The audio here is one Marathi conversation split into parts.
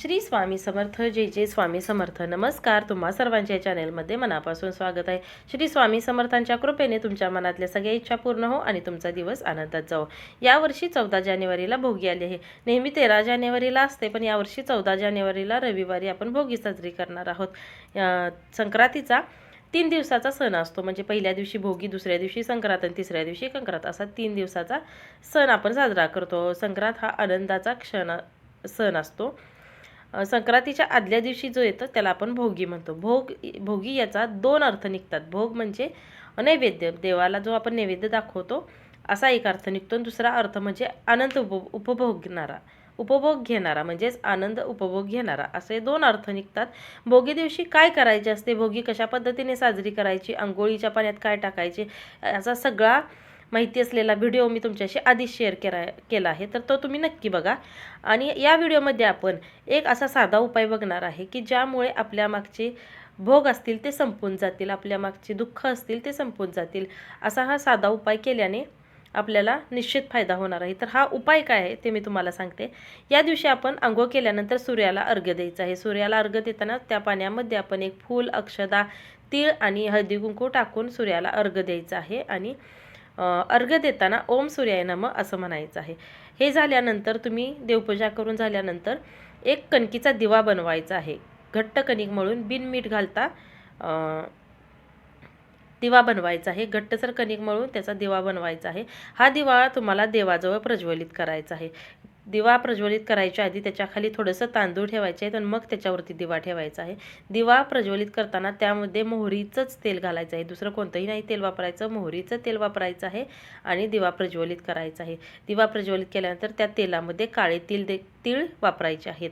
श्री स्वामी समर्थ जय जय स्वामी समर्थ. नमस्कार तुम्हा सर्वांच्या चॅनेलमध्ये मनापासून स्वागत आहे. श्री स्वामी समर्थांच्या कृपेने तुमच्या मनातल्या सगळ्या इच्छा पूर्ण हो आणि तुमचा दिवस आनंदात जाओ यावर्षी चौदा जानेवारीला भोगी आली आहे. नेहमी तेरा जानेवारीला असते पण यावर्षी चौदा जानेवारीला रविवारी आपण भोगी साजरी करणार आहोत. संक्रांतीचा तीन दिवसाचा सण असतो. म्हणजे पहिल्या दिवशी भोगी दुसऱ्या दिवशी संक्रांत आणि तिसऱ्या दिवशी कंक्रांत. असा तीन दिवसाचा सण आपण साजरा करतो. संक्रांत हा आनंदाचा क्षण सण असतो. संक्रांतीच्या आदल्या दिवशी जो येतो त्याला आपण भोगी म्हणतो. भोग भोगी याचा दोन अर्थ निघतात. भोग म्हणजे नैवेद्य देवाला जो आपण नैवेद्य दाखवतो असा एक अर्थ निघतो. आणि दुसरा अर्थ म्हणजे आनंद उप उपभोगणारा. उपभोग घेणारा म्हणजेच आनंद उपभोग घेणारा. असे दोन अर्थ निघतात. भोगी दिवशी काय करायचे असते? भोगी कशा पद्धतीने साजरी करायची? आंघोळीच्या पाण्यात काय टाकायचे? याचा सगळा माहिती असलेला व्हिडिओ मी तुमच्याशी आधीच शेअर केला केला आहे. तर तो तुम्ही नक्की बघा. आणि या व्हिडिओमध्ये आपण एक असा साधा उपाय बघणार आहे की ज्यामुळे आपल्या मागचे भोग असतील ते संपून जातील आपल्या मागचे दुःख असतील ते संपून जातील. असा हा साधा उपाय केल्याने आपल्याला निश्चित फायदा होणार आहे. तर हा उपाय काय आहे ते मी तुम्हाला सांगते. या दिवशी आपण आंघोळ केल्यानंतर सूर्याला अर्घ्य द्यायचं आहे. सूर्याला अर्घ्य देताना त्या पाण्यामध्ये आपण एक फूल अक्षदा तीळ आणि हळदी कुंकू टाकून सूर्याला अर्घ्य द्यायचं आहे. आणि अर्घ अर्घ्य देताना ओम सूर्याय नम असं म्हणायचं आहे. हे झाल्यानंतर तुम्ही देवपूजा करून झाल्यानंतर एक कणकीचा दिवा बनवायचा आहे. घट्ट कणिक मळून बिन मीठ घालता दिवा बनवायचा आहे. घट्टसर कणिक मळून त्याचा दिवा बनवायचा आहे. हा दिवा तुम्हाला देवाजवळ प्रज्वलित करायचा आहे. दिवा प्रज्वलित करायच्या आधी त्याच्याखाली थोडंसं तांदूळ ठेवायचे आहे आणि मग त्याच्यावरती दिवा ठेवायचा आहे. दिवा प्रज्वलित करताना त्यामध्ये मोहरीचंच तेल घालायचं आहे. दुसरं कोणतंही नाही तेल वापरायचं मोहरीचं तेल वापरायचं आहे आणि दिवा प्रज्वलित करायचा आहे. दिवा प्रज्वलित केल्यानंतर त्या तेलामध्ये काळे तिळ दे तीळ वापरायचे आहेत.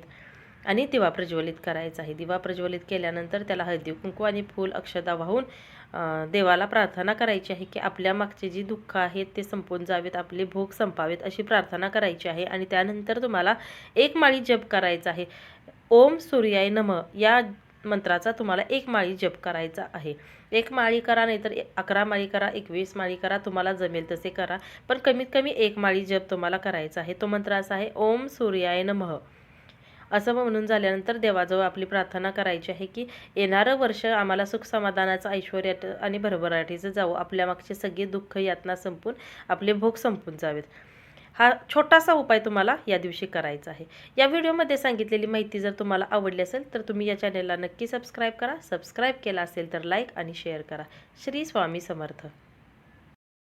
आणि दिवा प्रज्वलित करायचा आहे. दिवा प्रज्वलित केल्यानंतर त्याला हळदी कुंकू आणि फूल अक्षदा वाहून देवाला प्रार्थना करायची आहे की आपल्या मागचे जी दुःख आहेत ते संपून जावेत आपले भोग संपावेत अशी प्रार्थना करायची आहे. आणि त्यानंतर तुम्हाला एक माळी जप करायचा आहे. ओम सूर्याय नम या मंत्राचा तुम्हाला एक माळी जप करायचा आहे. एक माळी करा नाहीतर अकरा माळी करा एकवीस माळी करा तुम्हाला जमेल तसे करा. पण कमीत कमी एक माळी जप तुम्हाला करायचा आहे. तो मंत्र असा आहे ओम सूर्याय नमः. असं म्हणून झाल्यानंतर देवाजवळ आपली प्रार्थना करायची आहे की येणारं वर्ष आम्हाला सुख समाधानाचं ऐश्वर्यात आणि भरभराटीचं जावं. आपल्या मागचे सगळे दुःख यातना संपून आपले भोग संपून जावेत. हा छोटासा उपाय तुम्हाला या दिवशी करायचा आहे. या व्हिडिओमध्ये सांगितलेली माहिती जर तुम्हाला आवडली असेल तर तुम्ही या चॅनेलला नक्की सबस्क्राईब करा. सबस्क्राईब केला असेल तर लाईक आणि शेअर करा. श्री स्वामी समर्थ.